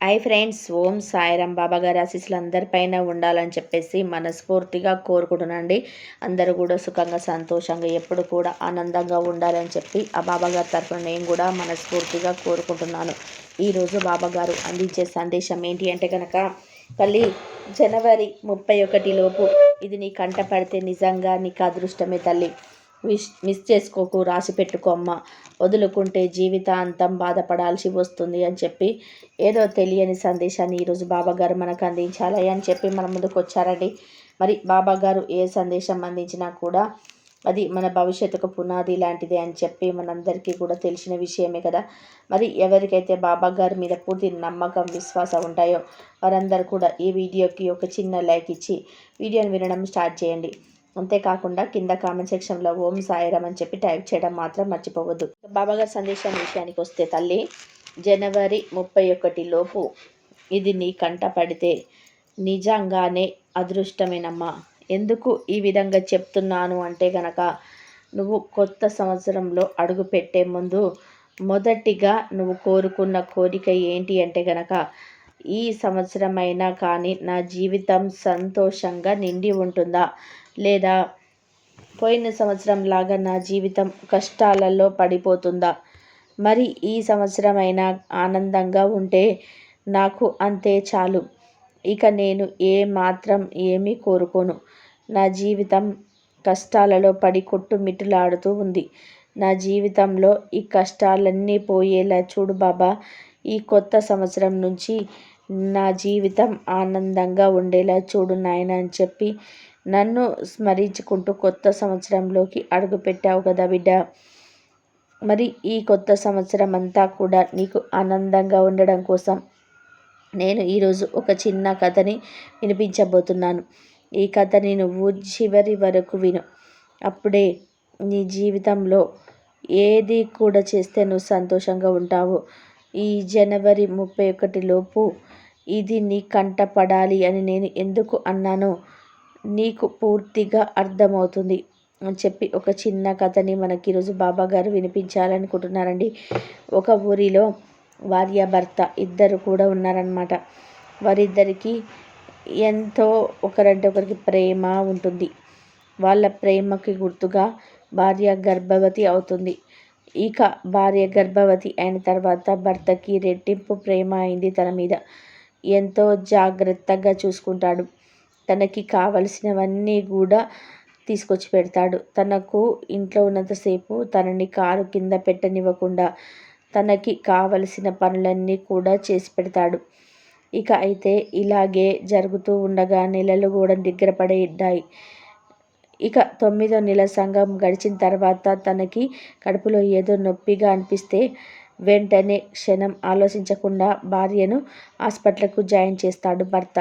Hi friends Om Sairam Baba గారి ఆశీస్సులు అందరిపైన ఉండాలని చెప్పేసి మనస్ఫూర్తిగా కోరుకుంటున్నాండి అందరూ కూడా సుఖంగా సంతోషంగా ఎప్పుడు కూడా ఆనందంగా ఉండాలని చెప్పి ఆ బాబా గారి తరఫున నేను కూడా మనస్ఫూర్తిగా కోరుకుంటున్నాను. ఈరోజు బాబా గారు అందించే సందేశం ఏంటి అంటే కనుక తల్లి జనవరి ముప్పై ఒకటి లోపు ఇది నీ కంట పడితే నిజంగా నీకు అదృష్టమే తల్లి. మిస్ మిస్ చేసుకోకు రాసి పెట్టుకోమ్మ వదులుకుంటే జీవితాంతం బాధపడాల్సి వస్తుంది అని చెప్పి ఏదో తెలియని సందేశాన్ని ఈరోజు బాబాగారు మనకు అందించాలి అని చెప్పి మన ముందుకు వచ్చారండి. మరి బాబాగారు ఏ సందేశం అందించినా కూడా అది మన భవిష్యత్తుకు పునాది లాంటిది అని చెప్పి మనందరికీ కూడా తెలిసిన విషయమే కదా. మరి ఎవరికైతే బాబా గారి మీద పూర్తి నమ్మకం విశ్వాసం ఉంటాయో వారందరూ కూడా ఈ వీడియోకి ఒక చిన్న లైక్ ఇచ్చి వీడియోని వినడం స్టార్ట్ చేయండి. అంతేకాకుండా కింద కామెంట్ సెక్షన్లో ఓం సాయిరం అని చెప్పి టైప్ చేయడం మాత్రం మర్చిపోవద్దు. బాబాగారి సందేశం విషయానికి వస్తే తల్లి జనవరి ముప్పై ఒకటి లోపు ఇది నీ కంట పడితే నిజంగానే అదృష్టమేనమ్మా. ఎందుకు ఈ విధంగా చెప్తున్నాను అంటే గనక నువ్వు కొత్త సంవత్సరంలో అడుగు పెట్టే ముందు మొదటిగా నువ్వు కోరుకున్న కోరిక ఏంటి అంటే గనక ఈ సంవత్సరమైనా కానీ నా జీవితం సంతోషంగా నిండి ఉంటుందా? లేదా పోయిన సంవత్సరం లాగా నా జీవితం కష్టాలలో పడిపోతుందా? మరి ఈ సంవత్సరమైనా ఆనందంగా ఉంటే నాకు అంతే చాలు. ఇక నేను ఏ మాత్రం ఏమీ కోరుకోను. నా జీవితం కష్టాలలో పడి కొట్టుమిట్టులాడుతూ ఉంది. నా జీవితంలో ఈ కష్టాలన్నీ పోయేలా చూడు బాబా. ఈ కొత్త సంవత్సరం నుంచి నా జీవితం ఆనందంగా ఉండేలా చూడు నాయన అని చెప్పి నన్ను స్మరించుకుంటూ కొత్త సంవత్సరంలోకి అడుగుపెట్టావు కదా బిడ్డ. మరి ఈ కొత్త సంవత్సరం అంతా కూడా నీకు ఆనందంగా ఉండడం కోసం నేను ఈరోజు ఒక చిన్న కథని వినిపించబోతున్నాను. ఈ కథని నువ్వు చివరి వరకు విను. అప్పుడే నీ జీవితంలో ఏది కూడా చేస్తే నువ్వు సంతోషంగా ఉంటావు. ఈ జనవరి ముప్పై ఒకటి లోపు ఇది నీ కంటపడాలి అని నేను ఎందుకు అన్నానో నీకు పూర్తిగా అర్థమవుతుంది అని చెప్పి ఒక చిన్న కథని మనకి ఈరోజు బాబా గారు వినిపించాలనుకుంటున్నారండి. ఒక ఊరిలో వార్య భర్త ఇద్దరు కూడా ఉన్నారనమాట వారిద్దరికి ఎంతో ఒకరంటే ఒకరికి ప్రేమ ఉంటుంది. వాళ్ళ ప్రేమకి గుర్తుగా భార్య గర్భవతి అవుతుంది. ఇక భార్య గర్భవతి అయిన తర్వాత భర్తకి రెట్టింపు ప్రేమ అయింది తన మీద. ఎంతో జాగ్రత్తగా చూసుకుంటాడు. తనకి కావలసినవన్నీ కూడా తీసుకొచ్చి పెడతాడు. తనకు ఇంట్లో ఉన్నంతసేపు తనని కారు కింద పెట్టనివ్వకుండా తనకి కావలసిన పనులన్నీ కూడా చేసి పెడతాడు. ఇక అయితే ఇలాగే జరుగుతూ ఉండగా నెలలు కూడా దగ్గర పడేడ్డాయి ఇక తొమ్మిదో నెల సంఘం గడిచిన తర్వాత తనకి కడుపులో ఏదో నొప్పిగా అనిపిస్తే వెంటనే క్షణం ఆలోచించకుండా భార్యను హాస్పిటల్కు జాయిన్ చేస్తాడు భర్త.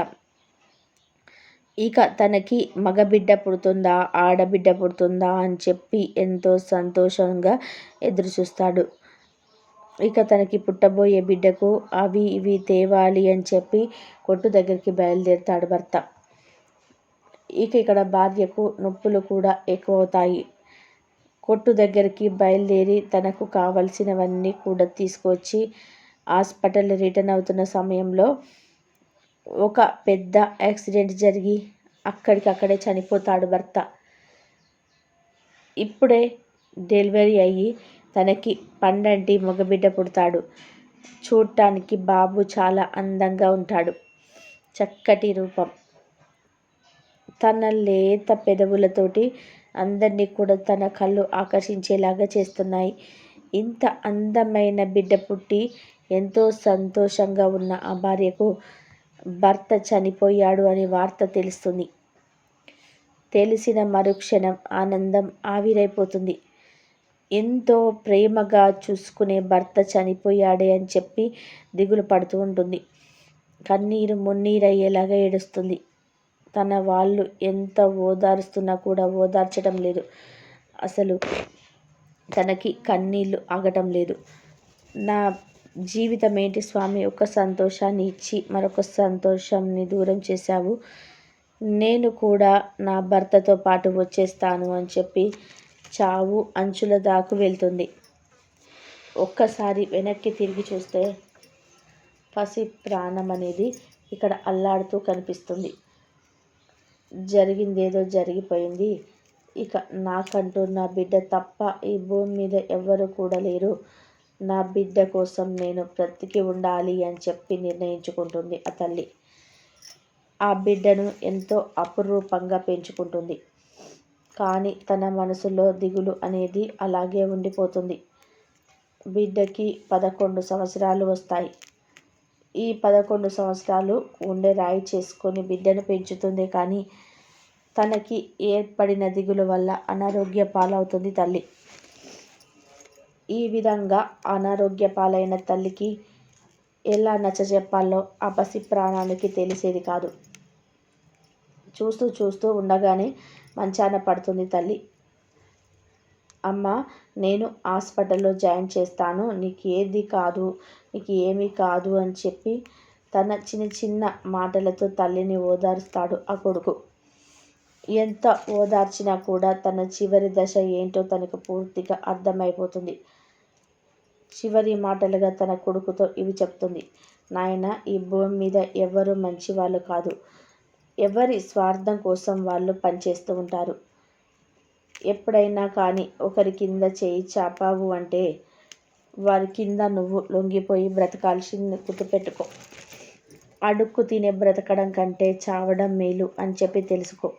ఇక తనకి మగబిడ్డ పుడుతుందా ఆడబిడ్డ పుడుతుందా అని చెప్పి ఎంతో సంతోషంగా ఎదురు చూస్తాడు ఇక తనకి పుట్టబోయే బిడ్డకు అవి ఇవి తేవాలి అని చెప్పి కొట్టు దగ్గరికి బయలుదేరుతాడు భర్త. ఇక ఇక్కడ భార్యకు నొప్పులు కూడా ఎక్కువ అవుతాయి కొట్టు దగ్గరికి బయలుదేరి తనకు కావలసినవన్నీ కూడా తీసుకొచ్చి హాస్పిటల్ రిటర్న్ అవుతున్న సమయంలో ఒక పెద్ద యాక్సిడెంట్ జరిగి అక్కడికక్కడే చనిపోతాడు భర్త. ఇప్పుడే డెలివరీ అయ్యి తనకి పండంటి మగబిడ్డ పుడతాడు. చూడటానికి బాబు చాలా అందంగా ఉంటాడు. చక్కటి రూపం. తన లేత పెదవులతోటి అందరినీ కూడా తన కళ్ళు ఆకర్షించేలాగా చేస్తున్నాయి. ఇంత అందమైన బిడ్డ పుట్టి ఎంతో సంతోషంగా ఉన్న ఆ భార్యకు భర్త చనిపోయాడు అనే వార్త తెలుస్తుంది. తెలిసిన మరుక్షణం ఆనందం ఆవిరైపోతుంది. ఎంతో ప్రేమగా చూసుకునే భర్త చనిపోయాడే అని చెప్పి దిగులు పడుతూ ఉంటుంది. కన్నీరు మున్నీరయ్యేలాగా ఏడుస్తుంది. తన వాళ్ళు ఎంత ఓదారుస్తున్నా కూడా ఓదార్చడం లేదు. అసలు తనకి కన్నీళ్ళు ఆగటం లేదు. నా జీవితం ఏంటి స్వామి? ఒక సంతోషాన్ని ఇచ్చి మరొక సంతోషంని దూరం చేశావు. నేను కూడా నా భర్తతో పాటు వచ్చేస్తాను అని చెప్పి చావు అంచుల దాకు వెళ్తుంది. ఒక్కసారి వెనక్కి తిరిగి చూస్తే పసి ప్రాణం అనేది ఇక్కడ అల్లాడుతూ కనిపిస్తుంది. జరిగిందేదో జరిగిపోయింది. ఇక నాకంటూ నా బిడ్డ తప్ప ఈ భూమి మీద ఎవ్వరు కూడా లేరు. నా బిడ్డ కోసం నేను బ్రతికి ఉండాలి అని చెప్పి నిర్ణయించుకుంటుంది ఆ తల్లి. ఆ బిడ్డను ఎంతో అపురూపంగా పెంచుకుంటుంది. కానీ తన మనసులో దిగులు అనేది అలాగే ఉండిపోతుంది. బిడ్డకి పదకొండు సంవత్సరాలు వస్తాయి. ఈ పదకొండు సంవత్సరాలు ఉండే రాయి చేసుకొని బిడ్డను పెంచుతుంది కానీ తనకి ఏర్పడిన దిగులు వల్ల అనారోగ్య పాలవుతుంది తల్లి. ఈ విధంగా అనారోగ్య పాలైన తల్లికి ఎలా నచ్చ చెప్పాలో ఆ పసి ప్రాణానికి తెలిసేది కాదు. చూస్తూ చూస్తూ ఉండగానే మంచాన పడుతుంది తల్లి. అమ్మ నేను హాస్పిటల్లో జాయిన్ చేస్తాను. నీకు ఏది కాదు నీకు ఏమీ కాదు అని చెప్పి తన చిన్న చిన్న మాటలతో తల్లిని ఓదారుస్తాడు ఆ కొడుకు. ఎంత ఓదార్చినా కూడా తన చివరి దశ ఏంటో తనకు పూర్తిగా అర్థమైపోతుంది. చివరి మాటలుగా తన కొడుకుతో ఇవి చెప్తుంది. నాయన ఈ భూమి మీద ఎవరు మంచి వాళ్ళు కాదు. ఎవరి స్వార్థం కోసం వాళ్ళు పనిచేస్తూ ఉంటారు. ఎప్పుడైనా కానీ ఒకరి కింద చేయి చాపావు అంటే వారి కింద నువ్వు లొంగిపోయి బ్రతకాల్సింది గుర్తుపెట్టుకో. అడుక్కు తినే బ్రతకడం కంటే చావడం మేలు అని చెప్పి తెలుసుకో.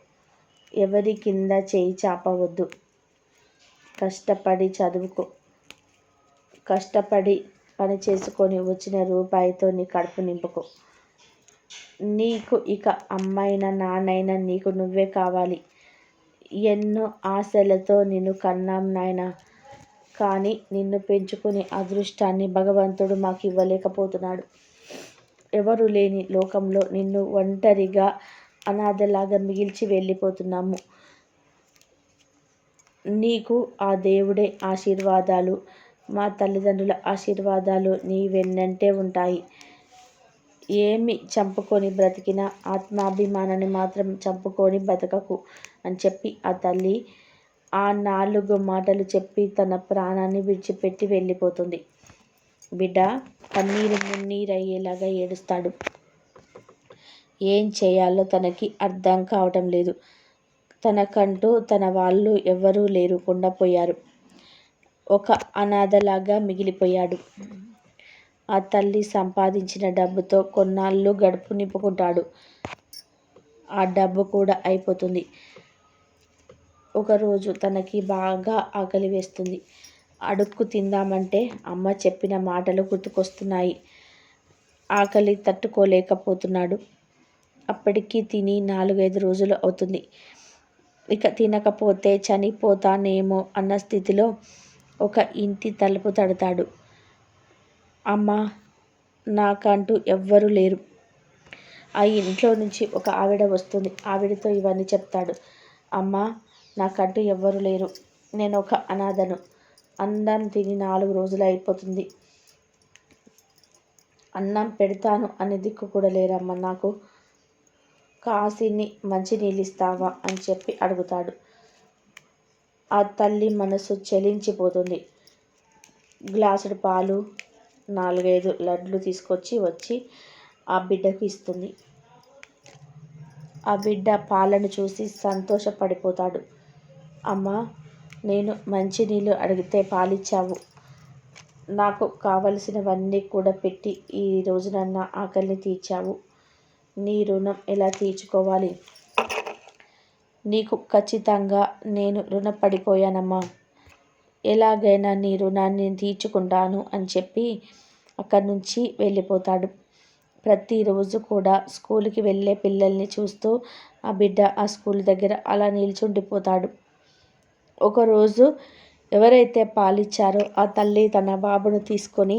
ఎవరి కింద చేయి చాపవద్దు. కష్టపడి చదువుకో. కష్టపడి పని చేసుకొని వచ్చిన రూపాయితో నీ కడుపు నింపుకో. నీకు ఇక అమ్మాయినా నాన్నైనా నీకు నువ్వే కావాలి. ఎన్నో ఆశలతో నిన్ను కన్నాం నాయన. కానీ నిన్ను పెంచుకునే అదృష్టాన్ని భగవంతుడు మాకు ఇవ్వలేకపోతున్నాడు ఎవరు లేని లోకంలో నిన్ను ఒంటరిగా అనాథలాగా మిగిల్చి వెళ్ళిపోతున్నాము. నీకు ఆ దేవుడే ఆశీర్వాదాలు. మా తల్లిదండ్రుల ఆశీర్వాదాలు నీ వెన్నంటే ఉంటాయి. ఏమి చంపుకొని బ్రతికిన ఆత్మాభిమానాన్ని మాత్రం చంపుకొని బ్రతకకు అని చెప్పి ఆ తల్లి ఆ నాలుగు మాటలు చెప్పి తన ప్రాణాన్ని విడిచిపెట్టి వెళ్ళిపోతుంది. బిడ్డ కన్నీరు మున్నీరయ్యేలాగా ఏడుస్తాడు. ఏం చేయాలో తనకి అర్థం కావటం లేదు. తనకంటూ తన వాళ్ళు ఎవ్వరూ లేరుకుండా పోయారు. ఒక అనాథలాగా మిగిలిపోయాడు. ఆ తల్లి సంపాదించిన డబ్బుతో కొన్నాళ్ళు గడుపు నింపుకుంటాడు. ఆ డబ్బు కూడా అయిపోతుంది. ఒకరోజు తనకి బాగా ఆకలి వేస్తుంది. అడుక్కు తిందామంటే అమ్మ చెప్పిన మాటలు గుర్తుకొస్తున్నాయి. ఆకలి తట్టుకోలేకపోతున్నాడు. అప్పటికి తిని నాలుగైదు రోజులు అవుతుంది. ఇక తినకపోతే చనిపోతానేమో అన్న స్థితిలో ఒక ఇంటి తలుపు తడతాడు. అమ్మ నాకంటూ ఎవ్వరూ లేరు. ఆ ఇంట్లో నుంచి ఒక ఆవిడ వస్తుంది. ఆవిడతో ఇవన్నీ చెప్తాడు. అమ్మ నాకంటూ ఎవ్వరు లేరు. నేను ఒక అనాథను. అన్నం తిని నాలుగు రోజులు అయిపోతుంది. అన్నం పెడతాను అనే దిక్కు కూడా లేరమ్మ. నాకు కాసిని మంచి నీళ్ళు ఇస్తావా అని చెప్పి అడుగుతాడు. ఆ తల్లి మనసు చెలించిపోతుంది. గ్లాసుడు పాలు నాలుగైదు లడ్లు తీసుకొచ్చి వచ్చి ఆ బిడ్డకు ఇస్తుంది. ఆ బిడ్డ పాలను చూసి సంతోషపడిపోతాడు. అమ్మ నేను మంచినీళ్ళు అడిగితే పాలిచ్చావు. నాకు కావలసినవన్నీ కూడా పెట్టి ఈ రోజున నా ఆకలిని తీర్చావు. నీ రుణం ఎలా తీర్చుకోవాలి? నీకు ఖచ్చితంగా నేను రుణపడిపోయానమ్మా. ఎలాగైనా నీ రుణాన్ని తీర్చుకుంటాను అని చెప్పి అక్కడి నుంచి వెళ్ళిపోతాడు. ప్రతిరోజు కూడా స్కూల్కి వెళ్ళే పిల్లల్ని చూస్తూ ఆ బిడ్డ ఆ స్కూల్ దగ్గర అలా నిల్చుండిపోతాడు. ఒకరోజు ఎవరైతే పాలిచ్చారో ఆ తల్లి తన బాబును తీసుకొని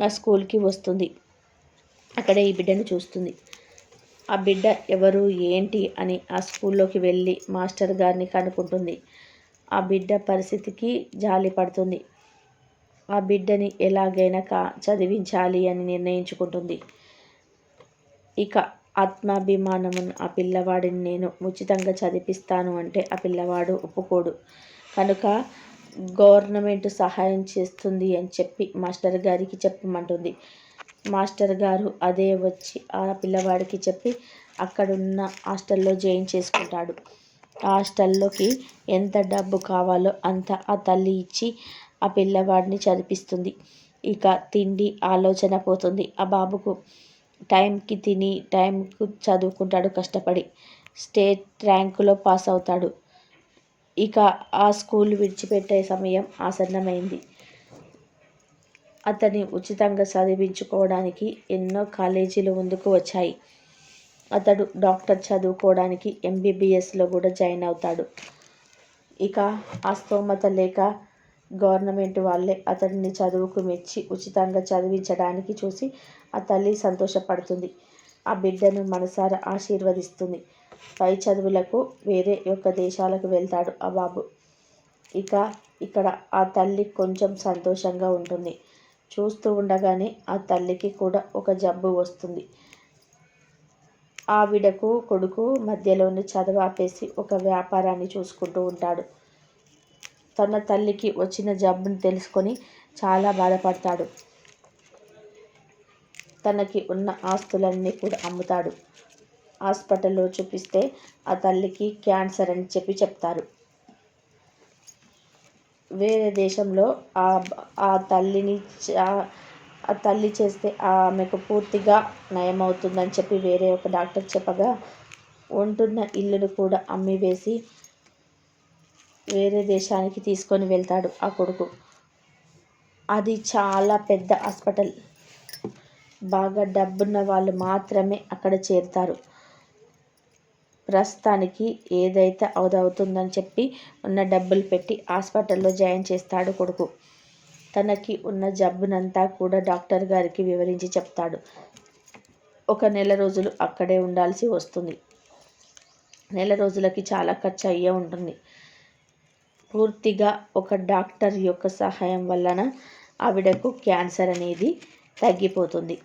ఆ స్కూల్కి వస్తుంది. అక్కడ ఈ బిడ్డను చూస్తుంది. ఆ బిడ్డ ఎవరు ఏంటి అని ఆ స్కూల్లోకి వెళ్ళి మాస్టర్ గారిని కనుక్కుంటుంది. ఆ బిడ్డ పరిస్థితికి జాలి పడుతుంది. ఆ బిడ్డని ఎలాగైనా కా చదివించాలి అని నిర్ణయించుకుంటుంది. ఇక ఆత్మాభిమానమును ఆ పిల్లవాడిని నేను ఉచితంగా చదివిస్తాను అంటే ఆ పిల్లవాడు ఒప్పుకోడు. కనుక గవర్నమెంట్ సహాయం చేస్తుంది అని చెప్పి మాస్టర్ గారికి చెప్పమంటుంది. మాస్టర్ గారు అదే వచ్చి ఆ పిల్లవాడికి చెప్పి అక్కడున్న హాస్టల్లో జాయిన్ చేసుకుంటాడు. హాస్టల్లోకి ఎంత డబ్బు కావాలో అంత ఆ తల్లి ఇచ్చి ఆ పిల్లవాడిని చదివిస్తుంది ఇక తిండి ఆలోచన పోతుంది. ఆ బాబుకు టైంకి తిని టైంకు చదువుకుంటాడు కష్టపడి. స్టేట్ ర్యాంకులో పాస్ అవుతాడు. ఇక ఆ స్కూల్ విడిచిపెట్టే సమయం ఆసన్నమైంది. అతన్ని ఉచితంగా చదివించుకోవడానికి ఎన్నో కాలేజీలు ముందుకు వచ్చాయి. అతడు డాక్టర్ చదువుకోవడానికి ఎంబీబీఎస్లో కూడా జాయిన్ అవుతాడు. ఇక ఆ స్తోమత లేక గవర్నమెంట్ వాళ్ళే అతడిని చదువుకు మెచ్చి ఉచితంగా చదివించడానికి చూసి ఆ తల్లి సంతోషపడుతుంది. ఆ బిడ్డను మనసారా ఆశీర్వదిస్తుంది. పై చదువులకు వేరే యొక్క దేశాలకు వెళ్తాడు ఆ బాబు. ఇక ఇక్కడ ఆ తల్లి కొంచెం సంతోషంగా ఉంటుంది. చూస్తూ ఉండగానే ఆ తల్లికి కూడా ఒక జబ్బు వస్తుంది. ఆవిడకు కొడుకు మధ్యలోనే చదువు ఆపేసి ఒక వ్యాపారాన్ని చూసుకుంటూ ఉంటాడు. తన తల్లికి వచ్చిన జబ్బును తెలుసుకొని చాలా బాధపడతాడు. తనకి ఉన్న ఆస్తులన్నీ కూడా అమ్ముతాడు. హాస్పిటల్లో చూపిస్తే ఆ తల్లికి క్యాన్సర్ అని చెప్పి చెప్తారు. వేరే దేశంలో ఆ ఆ తల్లిని ఆ తల్లి చేస్తే ఆమెకు పూర్తిగా నయమవుతుందని చెప్పి వేరే ఒక డాక్టర్ చెప్పగా ఉంటున్న ఇల్లును కూడా అమ్మివేసి వేరే దేశానికి తీసుకొని వెళ్తాడు ఆ కొడుకు. అది చాలా పెద్ద హాస్పిటల్. బాగా డబ్బున్న వాళ్ళు మాత్రమే అక్కడ చేరుతారు. ప్రస్తుతానికి ఏదైతే అవుదవుతుందని చెప్పి ఉన్న డబ్బులు పెట్టి హాస్పిటల్లో జాయిన్ చేస్తాడు కొడుకు. తనకి ఉన్న జబ్బునంతా కూడా డాక్టర్ గారికి వివరించి చెప్తాడు. ఒక నెల రోజులు అక్కడే ఉండాల్సి వస్తుంది. నెల రోజులకి చాలా ఖర్చు అయ్యే ఉంటుంది. పూర్తిగా ఒక డాక్టర్ యొక్క సహాయం వలన ఆవిడకు క్యాన్సర్ అనేది తగ్గిపోతుంది.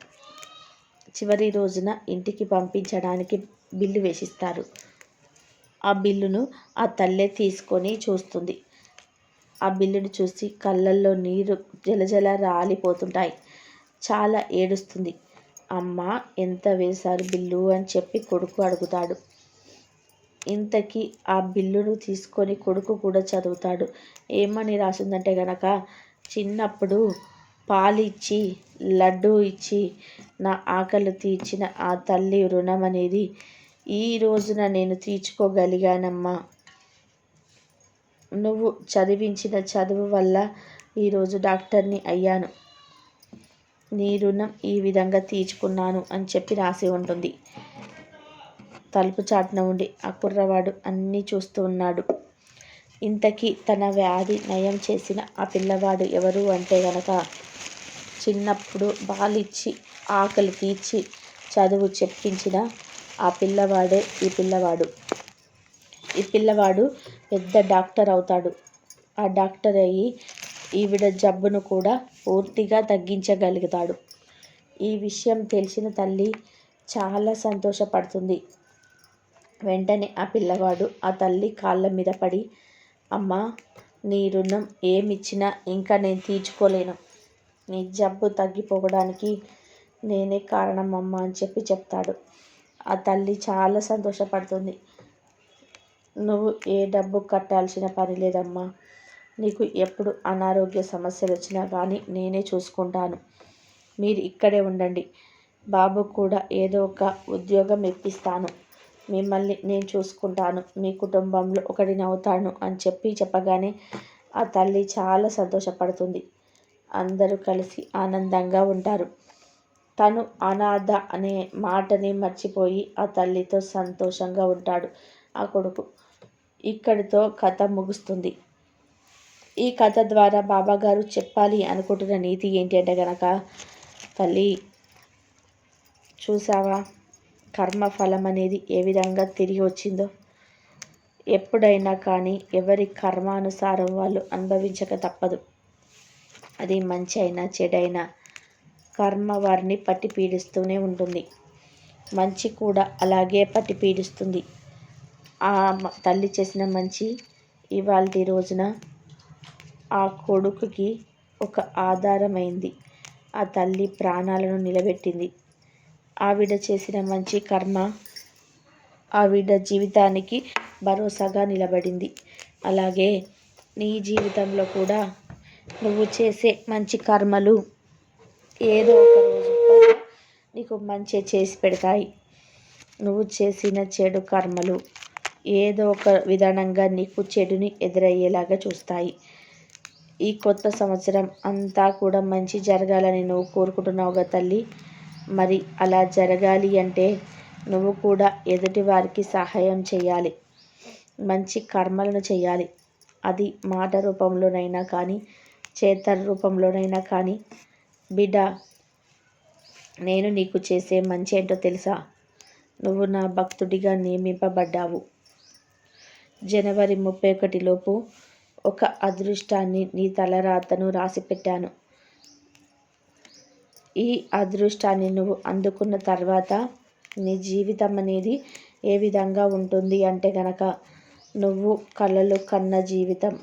చివరి రోజున ఇంటికి పంపించడానికి బిల్లు వేసిస్తారు. ఆ బిల్లును ఆ తల్లే తీసుకొని చూస్తుంది. ఆ బిల్లును చూసి కళ్ళల్లో నీరు జలజల రాలిపోతుంటాయి. చాలా ఏడుస్తుంది. అమ్మ ఎంత వేశారు బిల్లు? అని చెప్పి కొడుకు అడుగుతాడు. ఇంతకీ ఆ బిల్లును తీసుకొని కొడుకు కూడా చదువుతాడు. ఏమని రాసిందంటే గనక చిన్నప్పుడు పాలిచ్చి లడ్డు ఇచ్చి నా ఆకలి తీర్చిన ఆ తల్లి రుణం అనేది ఈ రోజున నేను తీర్చుకోగలిగానమ్మా. నువ్వు చదివించిన చదువు వల్ల ఈరోజు డాక్టర్ని అయ్యాను. నీ రుణం ఈ విధంగా తీర్చుకున్నాను అని చెప్పి రాసి ఉంటుంది. తలుపు చాటున ఉండి ఆ కుర్రవాడు అన్నీ చూస్తూ ఉన్నాడు. ఇంతకీ తన వ్యాధి నయం చేసిన ఆ పిల్లవాడు ఎవరు అంటే గనక చిన్నప్పుడు బాలిచ్చి ఆకలి తీర్చి చదువు చెప్పించిన ఆ పిల్లవాడే ఈ పిల్లవాడు. ఈ పిల్లవాడు పెద్ద డాక్టర్ అవుతాడు. ఆ డాక్టర్ అయ్యి ఈవిడ జబ్బును కూడా పూర్తిగా తగ్గించగలుగుతాడు. ఈ విషయం తెలిసిన తల్లి చాలా సంతోషపడుతుంది. వెంటనే ఆ పిల్లవాడు ఆ తల్లి కాళ్ళ మీద పడి అమ్మ నీ రుణం ఏమిచ్చినా ఇంకా నేను తీర్చుకోలేను. నీ జబ్బు తగ్గిపోవడానికి నేనే కారణం అమ్మ అని చెప్పి చెప్తాడు. ఆ తల్లి చాలా సంతోషపడుతుంది. నువ్వు ఏ డబ్బు కట్టాల్సిన పని లేదమ్మా. నీకు ఎప్పుడు అనారోగ్య సమస్యలు వచ్చినా కానీ నేనే చూసుకుంటాను. మీరు ఇక్కడే ఉండండి. బాబు కూడా ఏదో ఒక ఉద్యోగం ఇప్పిస్తాను. మిమ్మల్ని నేను చూసుకుంటాను. మీ కుటుంబంలో ఒకటిని అవుతాను అని చెప్పి చెప్పగానే ఆ తల్లి చాలా సంతోషపడుతుంది. అందరూ కలిసి ఆనందంగా ఉంటారు. తను అనాథ అనే మాటని మర్చిపోయి ఆ తల్లితో సంతోషంగా ఉంటాడు. ఆ కొడుకు ఇక్కడితో కథ ముగుస్తుంది. ఈ కథ ద్వారా బాబాగారు చెప్పాలి అనుకుంటున్న నీతి ఏంటి అంటే గనక తల్లి చూసావా కర్మఫలం అనేది ఏ విధంగా తిరిగి వచ్చిందో? ఎప్పుడైనా కానీ ఎవరి కర్మానుసారం వాళ్ళు అనుభవించక తప్పదు. అది మంచి అయినా చెడైనా కర్మ వారిని పట్టి పీడిస్తూనే ఉంటుంది. మంచి కూడా అలాగే పట్టి పీడిస్తుంది. ఆ తల్లి చేసిన మంచి ఇవాళ రోజున ఆ కొడుకుకి ఒక ఆధారమైంది. ఆ తల్లి ప్రాణాలను నిలబెట్టింది. ఆవిడ చేసిన మంచి కర్మ ఆవిడ జీవితానికి భరోసాగా నిలబడింది. అలాగే నీ జీవితంలో కూడా నువ్వు చేసే మంచి కర్మలు ఏదో ఒక రోజు నీకు మంచి చేసి పెడతాయి. నువ్వు చేసిన చెడు కర్మలు ఏదో ఒక విధానంగా నీకు చెడుని ఎదురయ్యేలాగా చూస్తాయి. ఈ కొత్త సంవత్సరం అంతా కూడా మంచి జరగాలని నువ్వు కోరుకుంటున్నావుగా తల్లి. మరి అలా జరగాలి అంటే నువ్వు కూడా ఎదుటి వారికి సహాయం చేయాలి. మంచి కర్మలను చేయాలి. అది మాట రూపంలోనైనా కానీ చేత రూపంలోనైనా కానీ. బిడ్డ నేను నీకు చేసే మంచి ఏంటో తెలుసా? నువ్వు నా భక్తుడిగా నియమింపబడ్డావు. జనవరి ముప్పై ఒకటిలోపు ఒక అదృష్టాన్ని నీ తలరాతను రాసిపెట్టాను. ఈ అదృష్టాన్ని నువ్వు అందుకున్న తర్వాత నీ జీవితం అనేది ఏ విధంగా ఉంటుంది అంటే కనుక నువ్వు కళలు కన్న జీవితం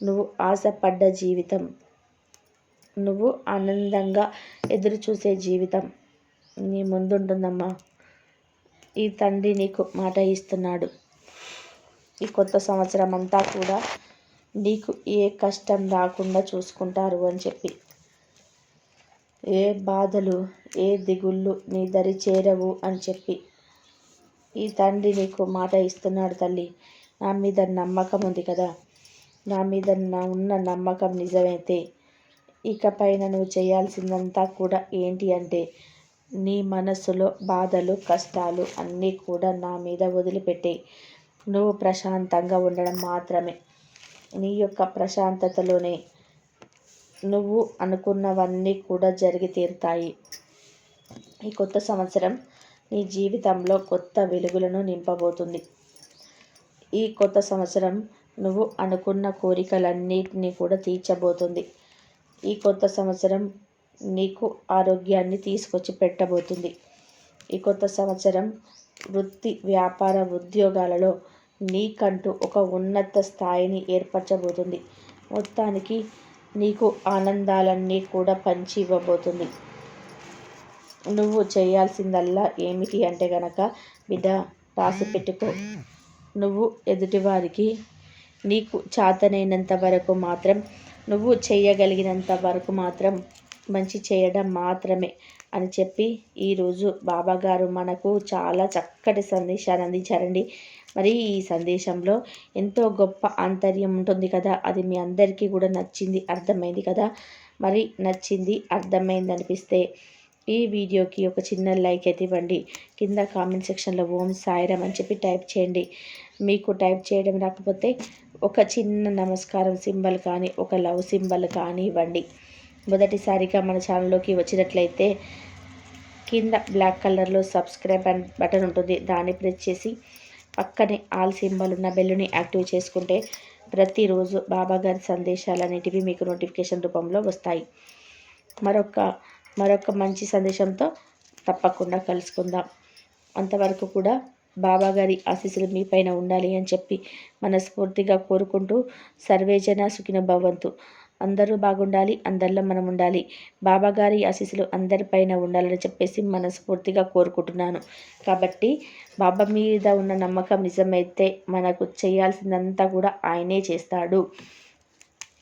నువ్వు ఆశపడ్డ జీవితం. నువ్వు ఆనందంగా ఎదురు చూసే జీవితం. నీ ముందుంటుందమ్మా. ఈ తండ్రి నీకు మాట ఇస్తున్నాడు. ఈ కొత్త సంవత్సరం అంతా కూడా నీకు ఏ కష్టం రాకుండా చూసుకుంటారు అని చెప్పి. ఏ బాధలు ఏ దిగుళ్ళు నీ దరి చేరవు అని చెప్పి. ఈ తండ్రి నీకు మాట ఇస్తున్నాడు తల్లి. నా మీద నమ్మకం ఉంది కదా. నా మీద నా ఉన్న నమ్మకం నిజమైతే ఇకపైన నువ్వు చేయాల్సిందంతా కూడా ఏంటి అంటే నీ మనసులో బాధలు కష్టాలు అన్నీ కూడా నా మీద వదిలిపెట్టే. నువ్వు ప్రశాంతంగా ఉండడం మాత్రమే. నీ యొక్క ప్రశాంతతలోనే నువ్వు అనుకున్నవన్నీ కూడా జరిగి తీరుతాయి. ఈ కొత్త సంవత్సరం నీ జీవితంలో కొత్త వెలుగులను నింపబోతుంది. ఈ కొత్త సంవత్సరం నువ్వు అనుకున్న కోరికలన్నిటినీ కూడా తీర్చబోతుంది. ఈ కొత్త సంవత్సరం నీకు ఆరోగ్యాన్ని తీసుకొచ్చి పెట్టబోతుంది. ఈ కొత్త సంవత్సరం వృత్తి వ్యాపార ఉద్యోగాలలో నీకంటూ ఒక ఉన్నత స్థాయిని ఏర్పరచబోతుంది. మొత్తానికి నీకు ఆనందాలన్నీ కూడా పంచి ఇవ్వబోతుంది నువ్వు చేయాల్సిందల్లా ఏమిటి అంటే గనక బిడ్డ రాసి పెట్టుకో. నువ్వు ఎదుటివారికి నీకు చాతనైనంత వరకు మాత్రం నువ్వు చేయగలిగినంత వరకు మాత్రం మంచి చేయడం మాత్రమే అని చెప్పి ఈరోజు బాబాగారు మనకు చాలా చక్కటి సందేశాన్ని అందించారండి. మరి ఈ సందేశంలో ఎంతో గొప్ప ఆంతర్యం ఉంటుంది కదా అది మీ అందరికీ కూడా నచ్చింది అర్థమైంది కదా. మరి నచ్చింది అర్థమైంది అనిపిస్తే ఈ వీడియోకి ఒక చిన్న లైక్ అయితే ఇవ్వండి. కింద కామెంట్ సెక్షన్లో ఓం సాయిరం అని చెప్పి టైప్ చేయండి. మీకు టైప్ చేయడం రాకపోతే ఒక చిన్న నమస్కారం సింబల్ కానీ ఒక లవ్ సింబల్ కానీ ఇవ్వండి మొదటిసారిగా మన ఛానల్లోకి వచ్చినట్లయితే కింద బ్లాక్ కలర్లో సబ్స్క్రైబ్ అండ్ బటన్ ఉంటుంది. దాన్ని ప్రెస్ చేసి పక్కనే ఆల్ సింబల్ ఉన్న బెల్లుని యాక్టివ్ చేసుకుంటే ప్రతిరోజు బాబా గారి సందేశాలు అనేటివి మీకు నోటిఫికేషన్ రూపంలో వస్తాయి. మరొక మరొక మంచి సందేశంతో తప్పకుండా కలుసుకుందాం. అంతవరకు కూడా బాబా గారి ఆశీస్సులు మీ పైన ఉండాలి అని చెప్పి మనస్ఫూర్తిగా కోరుకుంటూ సర్వేజన సుఖిన భవంతు. అందరూ బాగుండాలి అందరిలో మనం ఉండాలి. బాబా గారి ఆశీస్సులు అందరిపైన ఉండాలని చెప్పేసి మనస్ఫూర్తిగా కోరుకుంటున్నాను. కాబట్టి బాబా మీద ఉన్న నమ్మకం నిజమైతే మనకు చేయాల్సిందంతా కూడా ఆయనే చేస్తాడు.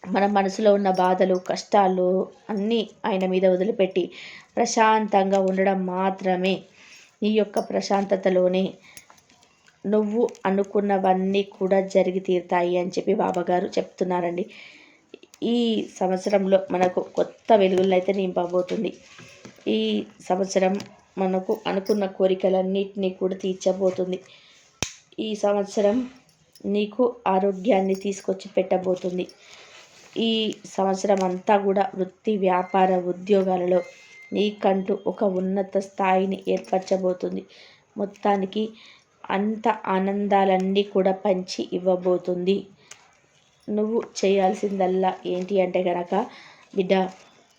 మన మనసులో ఉన్న బాధలు కష్టాలు అన్నీ ఆయన మీద వదిలిపెట్టి ప్రశాంతంగా ఉండడం మాత్రమే. నీ యొక్క ప్రశాంతతలోనే నువ్వు అనుకున్నవన్నీ కూడా జరిగి తీరుతాయి అని చెప్పి బాబాగారు చెప్తున్నారండి. ఈ సంవత్సరంలో మనకు కొత్త వెలుగులను అయితే నింపబోతుంది. ఈ సంవత్సరం మనకు అనుకున్న కోరికలన్నింటినీ కూడా తీర్చబోతుంది. ఈ సంవత్సరం నీకు ఆరోగ్యాన్ని తీసుకొచ్చి పెట్టబోతుంది. ఈ సంవత్సరం అంతా కూడా వృత్తి వ్యాపార ఉద్యోగాలలో నీకంటూ ఒక ఉన్నత స్థాయిని ఏర్పరచబోతుంది. మొత్తానికి అంత ఆనందాలన్నీ కూడా పంచి ఇవ్వబోతుంది. నువ్వు చేయాల్సిందల్లా ఏంటి అంటే కనుక బిడ్డ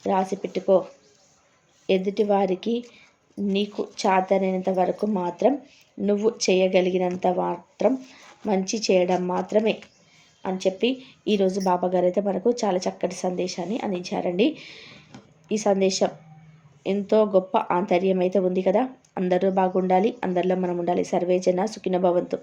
రాసి పెట్టుకో. ఎదుటివారికి నీకు చాతనైనంత వరకు మాత్రం నువ్వు చేయగలిగినంత మాత్రం మంచి చేయడం మాత్రమే అని చెప్పి ఈరోజు బాబాగారు అయితే మనకు చాలా చక్కటి సందేశాన్ని అందించారండి. ఈ సందేశం ఎంతో గొప్ప ఆంతర్యం అయితే ఉంది కదా. అందరూ బాగుండాలి అందరిలో మనం ఉండాలి సర్వే జన సుఖిన భవంతు.